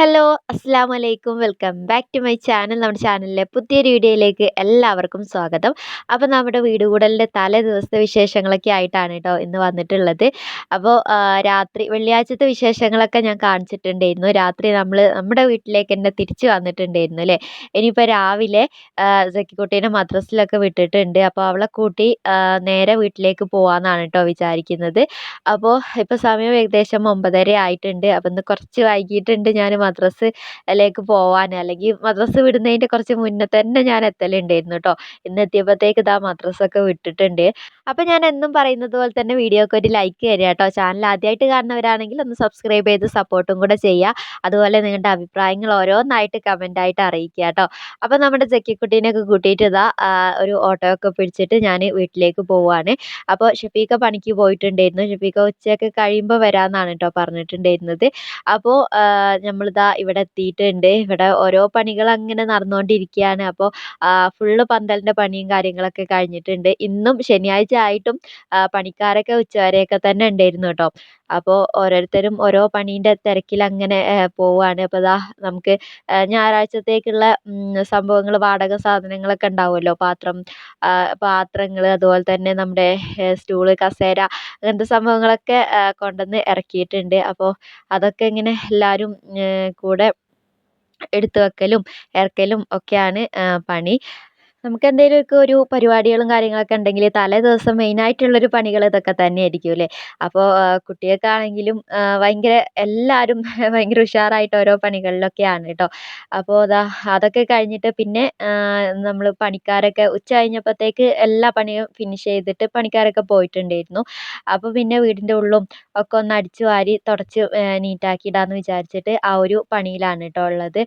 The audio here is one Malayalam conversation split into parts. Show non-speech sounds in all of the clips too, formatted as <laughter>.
Hello അസ്സാം വലൈക്കും welcome back to my channel. നമ്മുടെ ചാനലിലെ പുതിയൊരു വീഡിയോയിലേക്ക് എല്ലാവർക്കും സ്വാഗതം. അപ്പോൾ നമ്മുടെ വീട് കൂടലിന്റെ തലേ ദിവസത്തെ വിശേഷങ്ങളൊക്കെ ആയിട്ടാണ് കേട്ടോ ഇന്ന് വന്നിട്ടുള്ളത്. അപ്പോൾ രാത്രി വെള്ളിയാഴ്ചത്തെ വിശേഷങ്ങളൊക്കെ ഞാൻ കാണിച്ചിട്ടുണ്ടായിരുന്നു. രാത്രി നമ്മൾ നമ്മുടെ വീട്ടിലേക്ക് തന്നെ തിരിച്ച് വന്നിട്ടുണ്ടായിരുന്നു അല്ലേ? ഇനിയിപ്പോൾ രാവിലെ സക്കിക്കുട്ടീനെ മദ്രസിലൊക്കെ വിട്ടിട്ടുണ്ട്. അപ്പോൾ അവളെ കൂട്ടി നേരെ വീട്ടിലേക്ക് പോകാമെന്നാണ് കേട്ടോ വിചാരിക്കുന്നത്. അപ്പോൾ ഇപ്പോൾ സമയം ഏകദേശം ഒമ്പതര ആയിട്ടുണ്ട്. അപ്പോൾ ഇന്ന് കുറച്ച് വൈകിയിട്ടുണ്ട് ഞാൻ മദ്രസയിലേക്ക് പോവാൻ അല്ലെങ്കിൽ മദ്രസ വിടുന്നതിന്റെ കുറച്ച് മുന്നേ തന്നെ ഞാൻ എത്തലുണ്ടായിരുന്നു കേട്ടോ ഇന്ന് എത്തിയപ്പോഴത്തേക്ക് ഇതാ മദ്രസയൊക്കെ വിട്ടിട്ടുണ്ട്. അപ്പോൾ ഞാൻ എന്നും പറയുന്നത് പോലെ തന്നെ വീഡിയോക്ക് ഒരു ലൈക്ക് തരിക കേട്ടോ ചാനൽ ആദ്യമായിട്ട് കാണുന്നവരാണെങ്കിൽ ഒന്ന് സബ്സ്ക്രൈബ് ചെയ്ത് സപ്പോർട്ടും കൂടെ ചെയ്യുക. അതുപോലെ നിങ്ങളുടെ അഭിപ്രായങ്ങൾ ഓരോന്നായിട്ട് കമന്റായിട്ട് അറിയിക്കുക കേട്ടോ അപ്പോൾ നമ്മുടെ ജക്കിക്കുട്ടീനെയൊക്കെ കൂട്ടിയിട്ട് ഇതാ ഒരു ഓട്ടോ ഒക്കെ പിടിച്ചിട്ട് ഞാൻ വീട്ടിലേക്ക് പോവുകയാണ് അപ്പോൾ ഷഫീഖ പണിക്ക് പോയിട്ടുണ്ടായിരുന്നു. ഷഫീഖ ഉച്ചയൊക്കെ കഴിയുമ്പോൾ വരാമെന്നാണ് കേട്ടോ പറഞ്ഞിട്ടുണ്ടായിരുന്നത്. അപ്പോൾ നമ്മളിതാ ഇവിടെ എത്തിയിട്ടുണ്ട്. ഇവിടെ ഓരോ പണികൾ അങ്ങനെ നടന്നുകൊണ്ടിരിക്കുകയാണ് അപ്പോൾ ഫുള്ള് പന്തലിന്റെ പണിയും കാര്യങ്ങളൊക്കെ കഴിഞ്ഞിട്ടുണ്ട്. ഇന്നും ശനിയാഴ്ച ആയിട്ടും പണിക്കാരൊക്കെ ഉച്ചവരെയൊക്കെ തന്നെ ഉണ്ടായിരുന്നു കേട്ടോ. അപ്പോൾ ഓരോരുത്തരും ഓരോ പണീന്റെ തിരക്കിൽ അങ്ങനെ പോവുകയാണ് അപ്പോൾ ദാ നമുക്ക് ഞായറാഴ്ചത്തേക്കുള്ള സംഭവങ്ങൾ വാടക സാധനങ്ങളൊക്കെ ഉണ്ടാവുമല്ലോ. പാത്രം പാത്രങ്ങൾ അതുപോലെ തന്നെ നമ്മുടെ സ്റ്റൂൾ കസേര അങ്ങനത്തെ സംഭവങ്ങളൊക്കെ കൊണ്ടുവന്ന് ഇറക്കിയിട്ടുണ്ട്. അപ്പോൾ അതൊക്കെ ഇങ്ങനെ എല്ലാവരും കൂടെ എടുത്തു വെക്കലും ഇറക്കലും ഒക്കെയാണ് പണി. നമുക്ക് എന്തെങ്കിലുമൊക്കെ ഒരു പരിപാടികളും കാര്യങ്ങളൊക്കെ ഉണ്ടെങ്കിൽ തലേ ദിവസം മെയിനായിട്ടുള്ളൊരു പണികൾ ഇതൊക്കെ തന്നെയായിരിക്കും അല്ലേ? അപ്പോൾ കുട്ടികൾക്കാണെങ്കിലും ഭയങ്കര എല്ലാവരും <laughs> ഭയങ്കര ഉഷാറായിട്ട് ഓരോ പണികളിലൊക്കെയാണ് കേട്ടോ. അപ്പോൾ അതാ അതൊക്കെ കഴിഞ്ഞിട്ട് പിന്നെ നമ്മൾ പണിക്കാരൊക്കെ ഉച്ച കഴിഞ്ഞപ്പോഴത്തേക്ക് എല്ലാ പണിയും ഫിനിഷ് ചെയ്തിട്ട് പണിക്കാരൊക്കെ പോയിട്ടുണ്ടായിരുന്നു. അപ്പോൾ പിന്നെ വീടിന്റെ ഉള്ളും ഒക്കെ ഒന്ന് അടിച്ചു വാരി തുടച്ച് നീറ്റാക്കി ഇടാമെന്ന് വിചാരിച്ചിട്ട് ആ ഒരു പണിയിലാണ് കേട്ടോ ഉള്ളത്.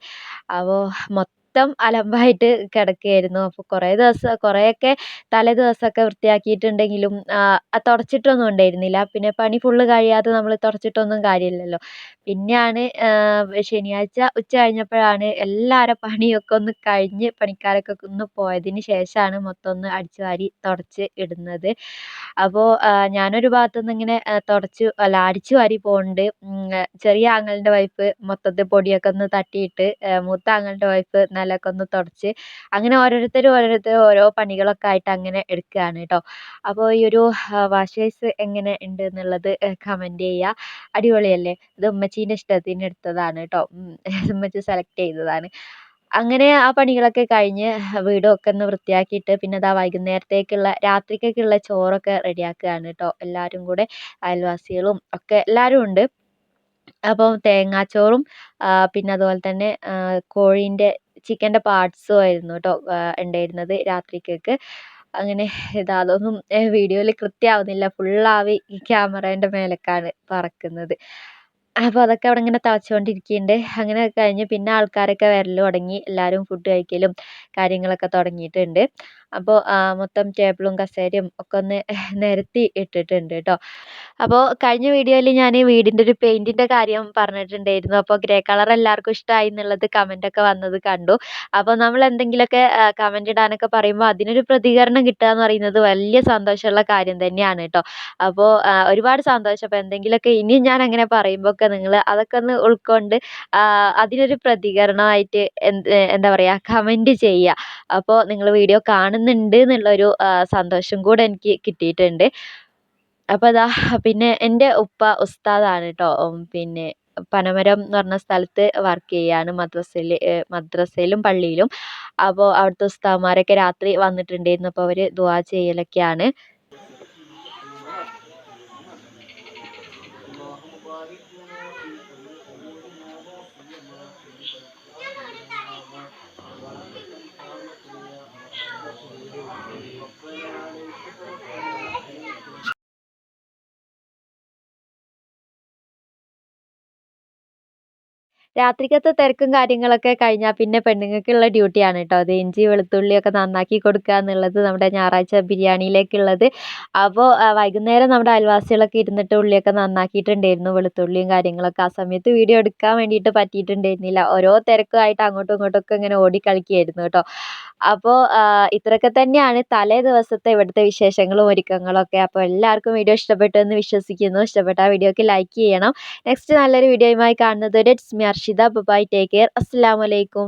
അപ്പോൾ മൊത്തം മൊത്തം അലമ്പായിട്ട് കിടക്കുകയായിരുന്നു അപ്പോൾ കുറേ ദിവസം കുറേയൊക്കെ തലേ ദിവസമൊക്കെ വൃത്തിയാക്കിയിട്ടുണ്ടെങ്കിലും തുടച്ചിട്ടൊന്നും ഉണ്ടായിരുന്നില്ല. പിന്നെ പണി ഫുള്ള് കഴിയാതെ നമ്മൾ തുടച്ചിട്ടൊന്നും കാര്യമില്ലല്ലോ. പിന്നെയാണ് ശനിയാഴ്ച ഉച്ച കഴിഞ്ഞപ്പോഴാണ് എല്ലാവരുടെ പണിയൊക്കെ ഒന്ന് കഴിഞ്ഞ് പണിക്കാരൊക്കെ ഒന്ന് പോയതിന് ശേഷമാണ് മൊത്തം ഒന്ന് അടിച്ചു വാരി തുടച്ച് ഇടുന്നത്. അപ്പോൾ ഞാനൊരു ഭാഗത്തുനിന്ന് ഇങ്ങനെ തുടച്ചു അല്ല അടിച്ചു വാരി പോകുന്നുണ്ട് ചെറിയ ആങ്ങളുടെ വൈഫ് മൊത്തത്തിൽ പൊടിയൊക്കെ ഒന്ന് തട്ടിയിട്ട് മൂത്ത ആങ്ങളുടെ വൈഫ് നിലമൊക്കെ ഒന്ന് തുടച്ച് അങ്ങനെ ഓരോരുത്തർ ഓരോരുത്തർ ഓരോ പണികളൊക്കെ ആയിട്ട് അങ്ങനെ എടുക്കുകയാണ് കേട്ടോ അപ്പോൾ ഈ ഒരു വാഷ് ബേസ് എങ്ങനെ ഉണ്ട് എന്നുള്ളത് കമന്റ് ചെയ്യുക അടിപൊളിയല്ലേ? ഇത് ഉമ്മച്ചീന്റെ ഇഷ്ടത്തിന് എടുത്തതാണ് കേട്ടോ ഉമ്മച്ചി സെലക്ട് ചെയ്തതാണ്. അങ്ങനെ ആ പണികളൊക്കെ കഴിഞ്ഞ് വീടൊക്കെ ഒന്ന് വൃത്തിയാക്കിയിട്ട് പിന്നെ അതാ വൈകുന്നേരത്തേക്കുള്ള രാത്രിക്കൊക്കെയുള്ള ചോറൊക്കെ റെഡിയാക്കുകയാണ് കേട്ടോ എല്ലാവരും കൂടെ അയൽവാസികളും ഒക്കെ എല്ലാവരും ഉണ്ട്. അപ്പോൾ തേങ്ങാച്ചോറും പിന്നെ അതുപോലെ തന്നെ കോഴീന്റെ ചിക്കന്റെ പാർട്സും ആയിരുന്നു കേട്ടോ ഉണ്ടായിരുന്നത് രാത്രിക്കേക്ക്. അങ്ങനെ ഇതാ അതൊന്നും വീഡിയോയിൽ കൃത്യമാവുന്നില്ല ഫുള്ളാവി ഈ ക്യാമറേന്റെ മേലേക്കാണ് പറക്കുന്നത്. അപ്പോൾ അതൊക്കെ അവിടെ ഇങ്ങനെ തിളച്ചുകൊണ്ടിരിക്കുന്നുണ്ട് അങ്ങനെ കഴിഞ്ഞ് പിന്നെ ആൾക്കാരൊക്കെ വരൽ തുടങ്ങി. എല്ലാവരും ഫുഡ് കഴിക്കലും കാര്യങ്ങളൊക്കെ തുടങ്ങിയിട്ടുണ്ട്. അപ്പോൾ മൊത്തം ടേബിളും കസേരയും ഒക്കെ ഒന്ന് <laughs> നിരത്തി ഇട്ടിട്ടുണ്ട് കേട്ടോ അപ്പോൾ കഴിഞ്ഞ വീഡിയോയിൽ ഞാൻ വീടിന്റെ ഒരു പെയിന്റിന്റെ കാര്യം പറഞ്ഞിട്ടുണ്ടായിരുന്നു. അപ്പോൾ ഗ്രേ കളർ എല്ലാവർക്കും ഇഷ്ടമായി എന്നുള്ളത് കമന്റൊക്കെ വന്നത് കണ്ടു. അപ്പോൾ നമ്മൾ എന്തെങ്കിലുമൊക്കെ കമന്റ് ഇടാനൊക്കെ പറയുമ്പോൾ അതിനൊരു പ്രതികരണം കിട്ടുക എന്ന് പറയുന്നത് വലിയ സന്തോഷമുള്ള കാര്യം തന്നെയാണ് കേട്ടോ അപ്പോൾ ഒരുപാട് സന്തോഷം. അപ്പോൾ എന്തെങ്കിലുമൊക്കെ ഇനിയും ഞാൻ അങ്ങനെ പറയുമ്പോൾ ഒക്കെ നിങ്ങൾ അതൊക്കെ ഒന്ന് ഉൾക്കൊണ്ട് അതിനൊരു പ്രതികരണമായിട്ട് എന്താ പറയുക കമന്റ് ചെയ്യുക. അപ്പോൾ നിങ്ങൾ വീഡിയോ കാണുന്നുണ്ട് എന്നുള്ളൊരു സന്തോഷം കൂടെ എനിക്ക് കിട്ടിയിട്ടുണ്ട്. അപ്പോൾ അതാ പിന്നെ എന്റെ ഉപ്പ ഉസ്താദാണ് കേട്ടോ പിന്നെ പനമരം എന്ന് പറഞ്ഞ സ്ഥലത്ത് വർക്ക് ചെയ്യുകയാണ് മദ്രസയിൽ മദ്രസയിലും പള്ളിയിലും. അപ്പോൾ അവിടുത്തെ ഉസ്താദ്മാരൊക്കെ രാത്രി വന്നിട്ടുണ്ടായിരുന്നു. അപ്പോൾ അവർ ദുആ ചെയ്യലൊക്കെയാണ്. രാത്രിക്കത്തെ തിരക്കും കാര്യങ്ങളൊക്കെ കഴിഞ്ഞാൽ പിന്നെ പെണ്ണുങ്ങൾക്കുള്ള ഡ്യൂട്ടിയാണ് കേട്ടോ. അത് ഇഞ്ചി വെളുത്തുള്ളിയൊക്കെ നന്നാക്കി കൊടുക്കുക എന്നുള്ളത് നമ്മുടെ ഞായറാഴ്ച ബിരിയാണിയിലേക്കുള്ളത്. അപ്പോൾ വൈകുന്നേരം നമ്മുടെ അയൽവാസികളൊക്കെ ഇരുന്നിട്ട് ഉള്ളിയൊക്കെ നന്നാക്കിയിട്ടുണ്ടായിരുന്നു. വെളുത്തുള്ളിയും കാര്യങ്ങളൊക്കെ ആ സമയത്ത് വീഡിയോ എടുക്കാൻ വേണ്ടിയിട്ട് പറ്റിയിട്ടുണ്ടായിരുന്നില്ല. ഓരോ തിരക്കുമായിട്ട് അങ്ങോട്ടും ഇങ്ങോട്ടൊക്കെ ഇങ്ങനെ ഓടിക്കളിക്കുകയായിരുന്നു കേട്ടോ. അപ്പോൾ ഇത്രയൊക്കെ തന്നെയാണ് തലേ ദിവസത്തെ ഇവിടുത്തെ വിശേഷങ്ങളും ഒരുക്കങ്ങളും ഒക്കെ അപ്പോൾ എല്ലാവർക്കും വീഡിയോ ഇഷ്ടപ്പെട്ടു എന്ന് വിശ്വസിക്കുന്നു. ഇഷ്ടപ്പെട്ട ആ വീഡിയോക്ക് ലൈക്ക് ചെയ്യണം. നെക്സ്റ്റ് നല്ലൊരു വീഡിയോയുമായി കാണുന്നത് it's me Arshita bye bye take care. അസ്സാം വലൈക്കും